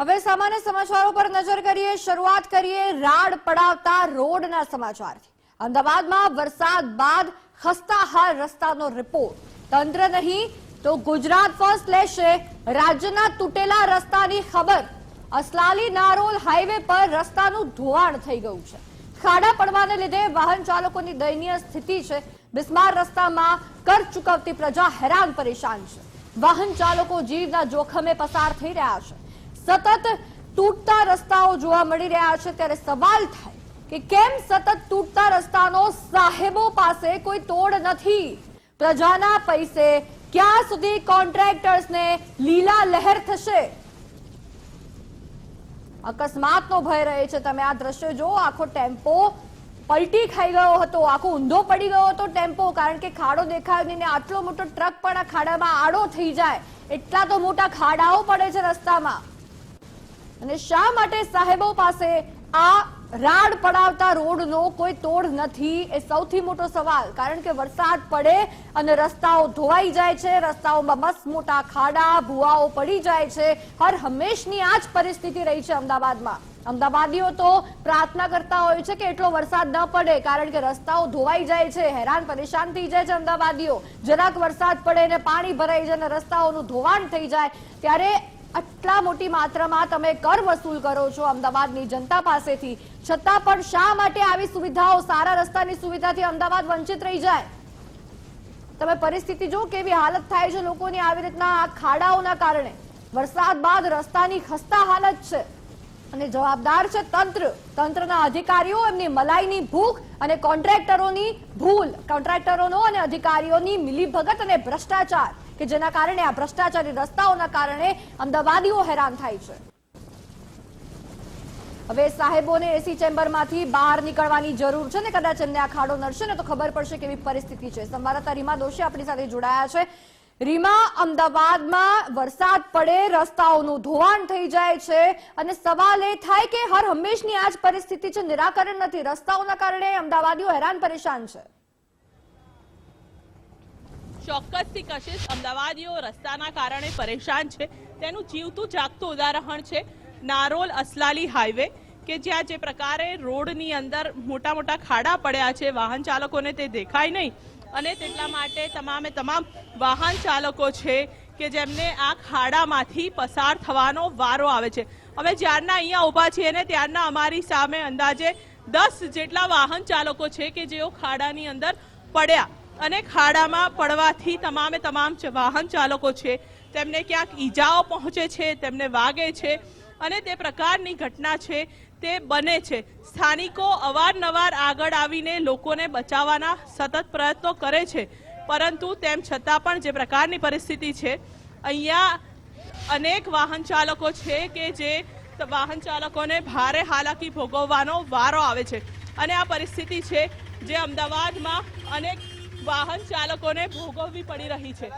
હવે સામાન્ય સમાચારો પર નજર કરીએ, શરૂઆત કરીએ રાડ પડાવતા રોડના સમાચારથી. અમદાવાદમાં વરસાદ બાદ ખસ્તાહાલ રસ્તાનો રિપોર્ટ. તંત્ર નહીં, તો ગુજરાત ફર્સ્ટ લેશે. રાજ્યના તૂટેલા રસ્તાની ખબર. અસલાલી નારોલ હાઈવે પર રસ્તાનું ધોવાણ થઈ ગયું છે. ખાડા પડવાને લીધે વાહન ચાલકોની દયનીય સ્થિતિ છે. બિસ્માર રસ્તામાં કર ચૂકવતી પ્રજા હેરાન પરેશાન છે. વાહન ચાલકો જીવના જોખમે પસાર થઈ રહ્યા છે. સતત તૂટતા રસ્તાઓ જોવા મળી રહ્યા છે. ત્યારે સવાલ થાય કે કેમ સતત તૂટતા રસ્તાનો સાહેબો પાસે કોઈ તોડ નથી? પ્રજાના પૈસે ક્યાં સુધી કોન્ટ્રાક્ટર્સને લીલા લહેર થશે? અકસ્માતનો ભય રહે છે. તમે આ દ્રશ્ય જો આખો ટેમ્પો પલટી ખાઈ ગયો હતો. આખો ઊંધો પડી ગયો હતો ટેમ્પો, કારણ કે ખાડો દેખાયો આટલો મોટો ટ્રક પણ આ ખાડામાં આડો થઈ જાય. એટલા તો મોટા ખાડાઓ પડે છે રસ્તામાં. અને શા માટે સાહેબો પાસે આ રાડ પડાવતા રોડનો કોઈ તોડ નથી એ સૌથી મોટો સવાલ. કારણ કે વરસાદ પડે અને રસ્તાઓ ધોવાઈ જાય છે, રસ્તાઓમાં મસ્ત મોટા ખાડા, ભુવાઓ પડી જાય છે. હર હંમેશની આ જ પરિસ્થિતિ રહી છે અમદાવાદમાં. અમદાવાદીઓ તો પ્રાર્થના કરતા હોય છે કે એટલો વરસાદ ન પડે, કારણ કે રસ્તાઓ ધોવાઈ જાય છે, હેરાન પરેશાન થઈ જાય છે અમદાવાદીઓ. જરાક વરસાદ પડે ને પાણી ભરાઈ જાય અને રસ્તાઓનું ધોવાણ થઈ જાય, ત્યારે આટલા મોટી માત્રામાં તમે કર વસૂલ કરો છો અમદાવાદની જનતા પાસેથી. છતાં પણ શા માટે આવી સુવિધાઓ સારા રસ્તાની સુવિધાથી અમદાવાદ વંચિત રહી જાય? તમે પરિસ્થિતિ જો કેવી હાલત થાય છે લોકોની આવી રીતના આ ખાડાઓના કારણે. વરસાદ બાદ રસ્તાની ખસ્તા હાલત છે. અને જવાબદાર છે તંત્ર. તંત્રના અધિકારીઓ એમની મલાઈની ભૂખ અને કોન્ટ્રાક્ટરોની ભૂલ. કોન્ટ્રાક્ટરોનો અને અધિકારીઓની મિલીભગત અને ભ્રષ્ટાચાર. કે જેના કારણે આ ભ્રષ્ટાચારી રસ્તાઓના કારણે અમદાવાદીઓ હેરાન થાય છે. હવે સાહેબોને એસી ચેમ્બરમાંથી બહાર નીકળવાની જરૂર છે ને કદાચ એમને આ ખાડો નડશે ને તો ખબર પડશે કેવી પરિસ્થિતિ છે. સંવાદદાતા રીમા દોશી આપણી સાથે જોડાયા છે. રીમા, અમદાવાદમાં વરસાદ પડે, રસ્તાઓનું ધોવાણ થઈ જાય છે અને સવાલ એ થાય કે હર હંમેશની આ જ પરિસ્થિતિ છે, નિરાકરણ નથી. રસ્તાઓના કારણે અમદાવાદીઓ હેરાન પરેશાન છે. ચોક્કસથી કશિશ. અમદાવાદીઓ રસ્તાના કારણે પરેશાન છે. તેનું જીવતું જાગતું ઉદાહરણ છે નારોલ અસલાલી હાઈવે, કે જ્યાં જે પ્રકારે રોડની અંદર મોટા મોટા ખાડા પડ્યા છે, વાહન ચાલકોને તે દેખાય નહીં. અને તેટલા માટે તમામે તમામ વાહન ચાલકો છે કે જેમને આ ખાડામાંથી પસાર થવાનો વારો આવે છે. અમે જ્યારના અહીંયા ઊભા છીએ ને ત્યારના અમારી સામે અંદાજે દસ જેટલા વાહન ચાલકો છે કે જેઓ ખાડાની અંદર પડ્યા. અને ખાડામાં પડવાથી તમામે તમામ વાહન ચાલકો છે. તેમને ક્યાંક ઈજાઓ પહોંચે છે, તેમને વાગે છે અને તે પ્રકારની ઘટના છે, તે બને છે. સ્થાનિકો અવારનવાર આગળ આવીને લોકોને બચાવવાના સતત પ્રયત્નો કરે છે. પરંતુ તેમ છતાં પણ જે પ્રકારની પરિસ્થિતિ છે, અહીંયા અનેક વાહન ચાલકો છે કે જે વાહન ચાલકોને ભારે હાલાકી ભોગવવાનો વારો આવે છે. અને આ પરિસ્થિતિ છે જે અમદાવાદમાં અનેક વાહન ચાલકોને ભોગવવી પડી રહી છે.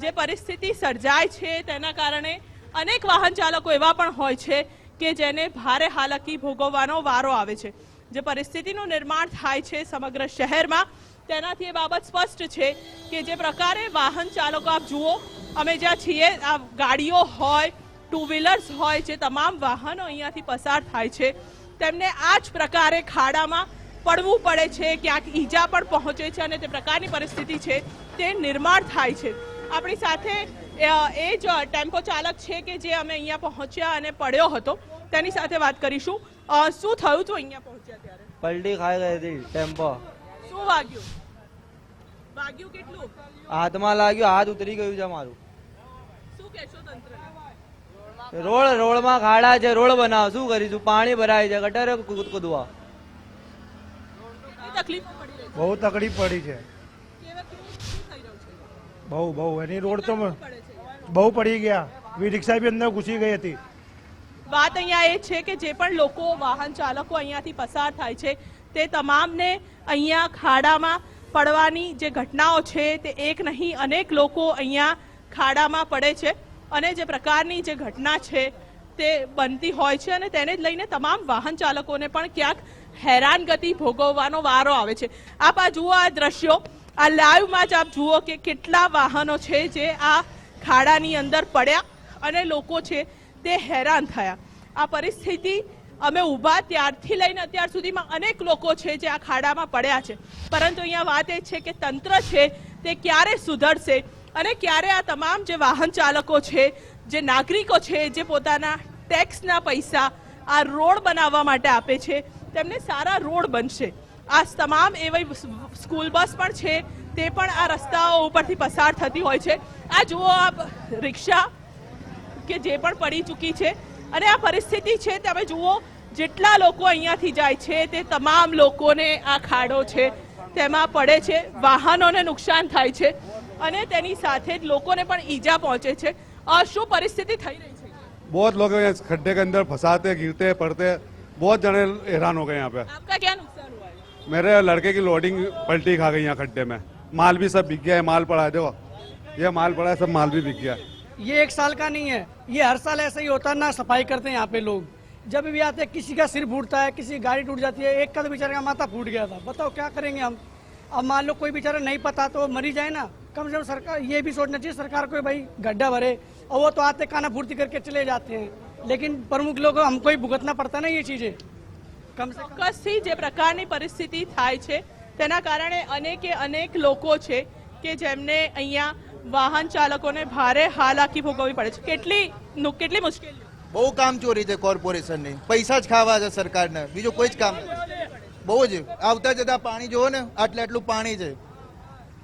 જે પરિસ્થિતિ સર્જાય છે તેના કારણે અનેક વાહન ચાલકો એવા પણ હોય છે કે જેને ભારે હાલાકી ભોગવવાનો વારો આવે છે. જે પરિસ્થિતિનું નિર્માણ થાય છે સમગ્ર શહેરમાં, તેનાથી એ બાબત સ્પષ્ટ છે કે જે પ્રકારે વાહન ચાલકો, આપ જુઓ, અમે જ્યાં છીએ, આ ગાડીઓ હોય ટુ વ્હીલર્સ હોય, જે તમામ વાહનો અહીંયાથી પસાર થાય છે, તેમને આ જ પ્રકારે ખાડામાં પડવું પડે છે ક્યાંક ઈજા પણ પહોંચે છે અને તે પ્રકારની પરિસ્થિતિ છે તે નિર્માણ થાય છે. આપણી સાથે એ જ ટેમ્પો ચાલક છે કે જે અમે અહીંયા પહોંચ્યા અને પડ્યો હતો. તેની સાથે વાત કરીશું. શું થયું હતું અહીંયા પહોંચ્યા ત્યારે? પલટી ખાઈ ગઈ હતી ટેમ્પો. શું વાગ્યું? વાગ્યું કેટલું? હાથમાં લાગ્યું હાથ ઉતરી ગયું છે મારું. શું કહેશો તંત્ર? રોડ રોડમાં ખાડા છે રોડ બનાવ. શું કરીશું? પાણી ભરાય છે ગટર કૂદ કૂદવા તકલીફો પડી રહી બહુ તકલીફ પડી છે. બહુ બહુ. એની રોડ તો બહુ પડી ગયા. વી રિક્ષા બી અંદર ઘૂસી ગઈ હતી. વાત અહીંયા એ છે કે જે પણ લોકો વાહન ચાલકો અહીંયાથી પસાર થાય છે તે તમામને અહીંયા ખાડામાં પડવાની જે ઘટનાઓ છે તે એક નહીં અનેક લોકો અહીંયા ખાડામાં પડે છે અને જે પ્રકારની જે ઘટના છે તે બનતી હોય છે અને તેને જ લઈને તમામ વાહન ચાલકોને પણ ક્યાંક હેરાનગતિ ભોગવવાનો વારો આવે છે. આપ આ જુઓ આ દ્રશ્યો. આ લાઈવમાં જ આપ જુઓ કે કેટલા વાહનો છે જે આ ખાડાની અંદર પડ્યા અને લોકો છે તે હેરાન થયા. આ પરિસ્થિતિ અમે ઊભા ત્યારથી લઈને અત્યાર સુધીમાં અનેક લોકો છે જે આ ખાડામાં પડ્યા છે. પરંતુ અહીંયા વાત એ છે કે તંત્ર છે તે ક્યારે સુધરશે અને ક્યારે આ તમામ જે વાહન ચાલકો છે, જે નાગરિકો છે, જે પોતાના ટેક્સના પૈસા આ રોડ બનાવવા માટે આપે છે તેમને સારા રોડ બનશે. આ તમામ એવી સ્કૂલ બસ પણ છે, તે પણ આ રસ્તાઓ ઉપરથી પસાર થતી હોય છે. આ જુઓ આ રિક્ષા કે જે પણ પડી ચૂકી છે. અને આ પરિસ્થિતિ છે તમે જુઓ, જેટલા લોકો અહીંયાથી જાય છે, તે તમામ લોકોને આ ખાડો છે, તેમાં પડે છે, વાહનોને નુકસાન થાય છે. અને તેની સાથે જ લોકોને પણ ઈજા પહોંચે છે. શું પરિસ્થિતિ થઈ રહી છે? બહુ લોકો ખડ્ડે કે અંદર ફસાતે, ગીરતે, પડતે बहुत जने हैरान हो गए यहाँ पे। आपका क्या नुकसान हुआ है? मेरे लड़के की लोडिंग पलटी खा गई यहाँ खड्डे में। माल भी सब बिक गया है माल पड़ा है देखो। ये माल पड़ा है सब माल भी बिक गया। ये एक साल का नहीं है ये हर साल ऐसा ही होता है ना सफ़ाई करते हैं यहाँ पे लोग। जब भी आते हैं किसी का सिर फूटता है किसी की गाड़ी टूट जाती है एक का तो बेचारे का माथा फूट गया था। बताओ क्या करेंगे हम? अब मान लो कोई बेचारा नहीं पता तो मरी जाए ना। कम से कम सरकार ये भी सोचना चाहिए सरकार को भाई गड्ढा भरे। और वो तो आते खाना फूर्ति करके चले जाते हैं। लेकिन प्रमुख लोग हमको ही भुगतना पड़ता है ना ये चीजें कम से कम ચોક્કસથી જે પ્રકારની પરિસ્થિતિ થાય છે તેના કારણે અનેકે અનેક લોકો છે કે જેમને અહીંયા વાહન ચાલકોને ભારે હાલાકી ભોગવવી પડે છે કેટલી નુ- કેટલી મુશ્કેલી બહુ કામ ચોરી છે કોર્પોરેશનની પૈસા જ ખાવા છે સરકારને બીજું કોઈ જ કામ નથી બહુ જ આવતા જતા પાણી જુઓ ને આટલે આટલું પાણી છે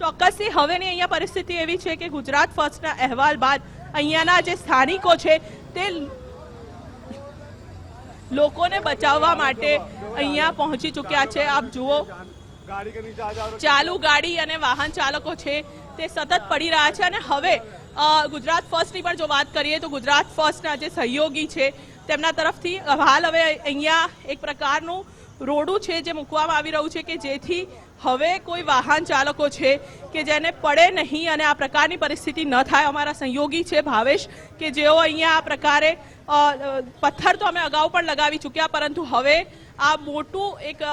ચોક્કસથી હવેની અહીંયા પરિસ્થિતિ એવી છે કે ગુજરાત ફર્સ્ટના અહેવાલ બાદ અહીંયાના જે સ્થાનિકો છે તે લોકોને બચાવવા માટે અહીંયા પહોંચી ચૂક્યા છે. આપ જુઓ, ચાલુ ગાડી અને વાહન ચાલકો છે, તે સતત પડી રહ્યા છે. અને હવે ગુજરાત ફર્સ્ટની પણ જો વાત કરીએ તો ગુજરાત ફર્સ્ટના જે સહયોગી છે, તેમના તરફથી હાલ હવે અહીંયા એક પ્રકારનું રોડું છે જે મૂકવામાં આવી રહ્યું છે કે જેથી હવે કોઈ વાહન ચાલકો છે કે જેને પડે નહીં અને આ પ્રકારની પરિસ્થિતિ ન થાય. અમારા સંયોગી છે ભાવેશ કે જેઓ અહીંયા આ પ્રકારે પથ્થર તો અમે અગાઉ પણ લગાવી ચૂક્યા, પરંતુ હવે આ મોટું એક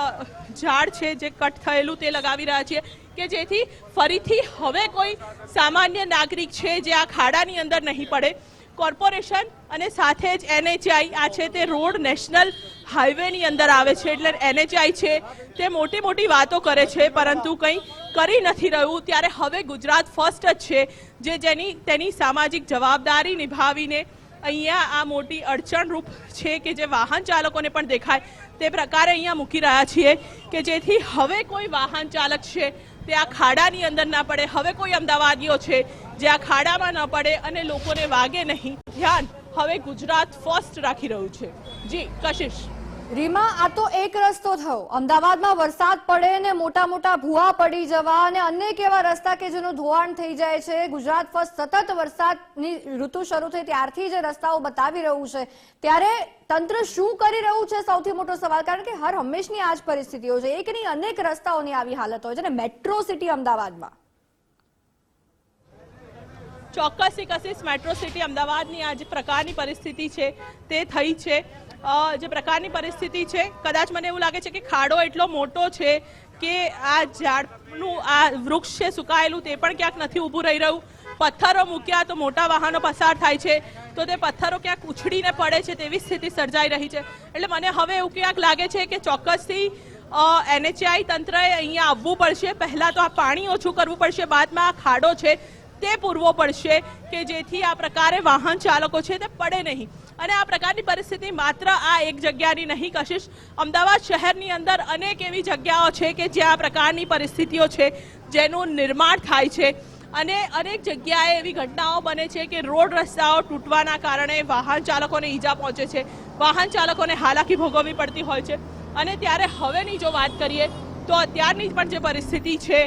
ઝાડ છે જે કટ થયેલું તે લગાવી રહ્યા છીએ કે જેથી ફરીથી હવે કોઈ સામાન્ય નાગરિક છે જે આ ખાડાની અંદર નહીં પડે. કોર્પોરેશન અને સાથે જ એનએચઆઈ આ છે તે રોડ નેશનલ હાઈવેની અંદર આવે છે એટલે એનએચઆઈ છે તે મોટી મોટી વાતો કરે છે, પરંતુ કંઈ કરી નથી રહ્યું. ત્યારે હવે ગુજરાત ફર્સ્ટ જ છે જે જેની તેની સામાજિક જવાબદારી નિભાવીને અહીંયા આ મોટી અડચણરૂપ છે કે જે વાહન ચાલકોને પણ દેખાય તે પ્રકારે અહીંયા મૂકી રહ્યા છીએ કે જેથી હવે કોઈ વાહન ચાલક છે તે આ ખાડાની અંદર ના પડે. હવે કોઈ અમદાવાદીઓ છે જે આ ખાડામાં ન પડે અને લોકોને વાગે નહીં. ધ્યાન, હવે ગુજરાત ફર્સ્ટ રાખી રહ્યું છે. જી, કશિશ. રીમા, આ તો એક રસ્તો થયો. અમદાવાદમાં વરસાદ પડે ને મોટા મોટા ભૂવા પડી જવા અને અનેક એવા રસ્તા કે જેનું ધોવાણ થઈ જાય છે. ગુજરાત ફર્સ્ટ સતત વરસાદની ઋતુ શરૂ થઈ ત્યારથી જે રસ્તાઓ બતાવી રહ્યું છે. ત્યારે તંત્ર શું કરી રહ્યું છે? સૌથી મોટો સવાલ, કારણ કે હર હંમેશની આ જ પરિસ્થિતિઓ છે. એક અનેક રસ્તાઓની આવી હાલત હોય છે ને મેટ્રો સિટી અમદાવાદમાં. ચોક્કસથી કશિશ મેટ્રો સિટી અમદાવાદની આ જે પ્રકારની પરિસ્થિતિ છે, તે થઈ છે. જે પ્રકારની પરિસ્થિતિ છે, કદાચ મને એવું લાગે છે કે ખાડો એટલો મોટો છે કે આ ઝાડનું, આ વૃક્ષ છે સુકાયેલું તે પણ ક્યાંક નથી ઊભું રહી રહ્યું. પથ્થરો મૂક્યા તો મોટા વાહનો પસાર થાય છે, તો તે પથ્થરો ક્યાંક ઉછળીને પડે છે તેવી સ્થિતિ સર્જાઈ રહી છે. એટલે મને હવે એવું ક્યાંક લાગે છે કે ચોક્કસથી એનએચઆઈ તંત્રએ અહીંયા આવવું પડશે. પહેલાં તો આ પાણી ઓછું કરવું પડશે. બાદમાં આ ખાડો છે તે પૂરવો પડશે કે જેથી આ પ્રકારે વાહન ચાલકો છે તે પડે નહીં. અને આ પ્રકારની પરિસ્થિતિ માત્ર આ એક જગ્યાની નહીં, કશિશ. અમદાવાદ શહેરની અંદર અનેક એવી જગ્યાઓ છે કે જ્યાં આ પ્રકારની પરિસ્થિતિઓ છે જેનું નિર્માણ થાય છે. અને અનેક જગ્યાએ એવી ઘટનાઓ બને છે કે રોડ રસ્તાઓ તૂટવાના કારણે વાહન ચાલકોને ઈજા પહોંચે છે. વાહન ચાલકોને હાલાકી ભોગવવી પડતી હોય છે. અને ત્યારે હવેની જો વાત કરીએ તો અત્યારની પણ જે પરિસ્થિતિ છે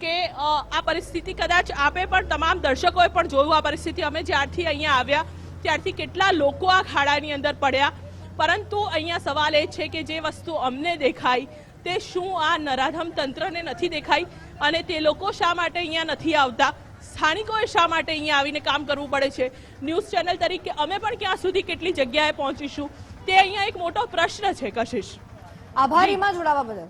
કે આ પરિસ્થિતિ કદાચ આપે, પણ તમામ દર્શકોએ પણ જોયું આ પરિસ્થિતિ. અમે જ્યારથી અહીંયા આવ્યા, ત્યારથી કેટલા લોકો આ ખાડાની અંદર પડ્યા. પરંતુ અહીંયા સવાલ એ છે કે જે વસ્તુ અમને દેખાય તે શું આ નરાધમ તંત્રને નથી દેખાઈ? અને તે લોકો શા માટે અહીંયા નથી આવતા? સ્થાનિકોએ શા માટે અહીંયા આવીને કામ કરવું પડે છે? ન્યૂઝ ચેનલ તરીકે અમે પણ ક્યાં સુધી કેટલી જગ્યાએ પહોંચીશું? તે અહીંયા એક મોટો પ્રશ્ન છે, કશિશ. આભારીમાં જોડાવા બદલ.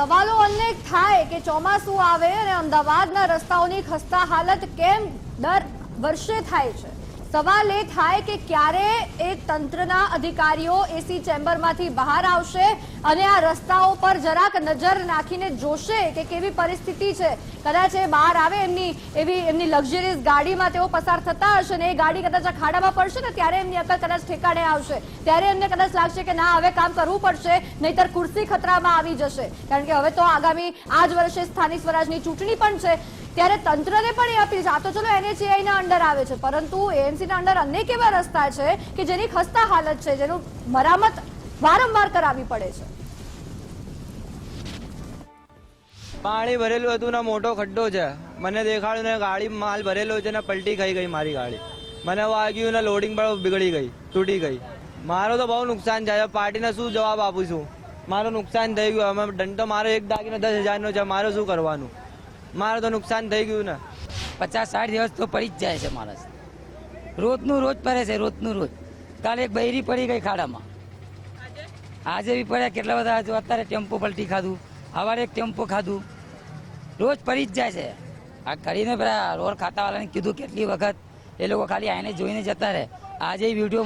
સવાલો અનેક થાય કે ચોમાસું આવે અને અમદાવાદના રસ્તાઓની ખસ્તા હાલત કેમ દર વર્ષે થાય છે? સવાલ એ થાય કે ક્યારે એ તંત્રના અધિકારીઓ એસી ચેમ્બરમાંથી બહાર આવશે અને આ રસ્તાઓ પર જરાક નજર નાખીને જોશે કે કેવી પરિસ્થિતિ છે. કદાચ એ બહાર આવે એમની એવી એમની લક્ઝરિયસ ગાડીમાં તેઓ પસાર થતા હશે ને એ ગાડી કદાચ આ ખાડામાં પડશે ને ત્યારે એમની અકલ કદાચ ઠેકાણે આવશે. ત્યારે એમને કદાચ લાગશે કે ના, હવે કામ કરવું પડશે, નહીતર ખુરશી ખતરામાં આવી જશે. કારણ કે હવે તો આગામી આ જ વર્ષે સ્થાનિક સ્વરાજની ચૂંટણી પણ છે. ત્યારે તંત્રને પણ એ અપીલ છે. આ તો ચલો NHAI ના અંડર આવે છે. પરંતુ એએમસી ના અંડર અનેક એવા રસ્તા છે કે જેની ખસ્તા હાલત છે, જેનું મરામત વારંવાર કરાવવી પડે છે. પાણી ભરેલું હતું ને મોટો ખડ્ડો છે. મને દેખાડ્યું ને ગાડી માલ ભરેલો છે ને પલટી ખાઈ ગઈ મારી ગાડી. મને વાગ્યું ને લોડિંગ પણ બિગડી ગઈ, તૂટી ગઈ. મારો તો બહુ નુકસાન છે પાર્ટીને શું જવાબ આપું છું? મારું નુકસાન થઈ ગયું. અમે દંડ તો મારો એક દાગીને દસ હજારનો છે. મારે શું કરવાનું? મારું તો નુકસાન થઈ ગયું ને. પચાસ સાઠ દિવસ તો પડી જ જાય છે માણસ. રોજનું રોજ પડે છે, રોજનું રોજ. કાલે એક બૈરી પડી ગઈ ખાડામાં. આજે બી પડ્યા કેટલા બધા અત્યારે ટેમ્પો પલટી ખાધું સવારે એક ટેમ્પો ખાધું. રોજ પડી જ જાય છે. આ કરીને પેલા રોડ ખાતાવાળાને કીધું કેટલી વખત એ લોકો ખાલી આઈને જોઈને જતા રહે. આજે વીડિયો